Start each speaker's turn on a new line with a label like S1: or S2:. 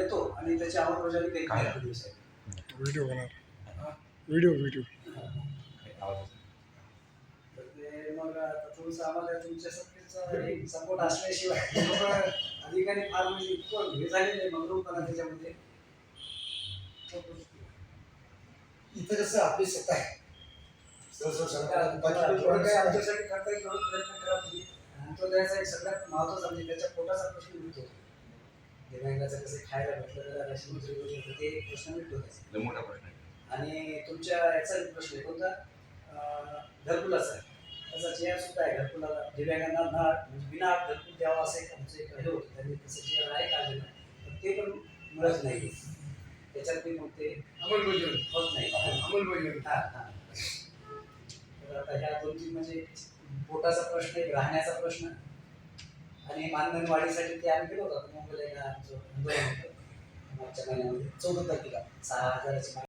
S1: येतो आणि त्याची अंमलबजावणी आठ दिवस
S2: व्हिडिओ होणार व्हिडिओ व्हिडिओ.
S1: तर ते मग आता थोडंसं आम्हाला तुमच्या सगळ्यांचा सपोर्ट असल्याशिवाय अधिकारी फार म्हणजे इतकं हे झालेलं आहे मगरूपणा त्याच्यामध्ये.
S3: इथं कसं आपली सत्ता आहे?
S1: काही. आमच्यासाठी करता येईल प्रयत्न करा तुम्ही. तो सगळ्यात महत्त्वाचा म्हणजे त्याच्या पोटाचा प्रश्न मिटतो दिव्यांगाचं कसं खायला भेटलं वगैरे होतं, ते प्रश्न मिटतो
S4: मोठा प्रश्न आहे.
S1: आणि तुमच्या याचा प्रश्न आहे. कोणता? घरकुलाचा आहे. आर सुद्धा आहे. घरकुलाला दिव्यांगांना ना म्हणजे विना घरकुल द्यावा असं एक आमचं एक हे होतं. त्यांनी तसं जी आर आहे काढलेलं पण ते पण मिळत नाही. त्याच्यात बी मग ते
S3: अंमलबजावणी
S1: होत नाही.
S3: अंमलबजावणी
S1: हा, हा. तर आता ह्या दोन तीन म्हणजे पोटाचा प्रश्न एक राहण्याचा प्रश्न आणि मानधन वाढीसाठी ते आम्ही गेलो होतो. मुंबईला येणार आमचं. मागच्या महिन्यामध्ये. चौदा तारखेला. सहा हजाराची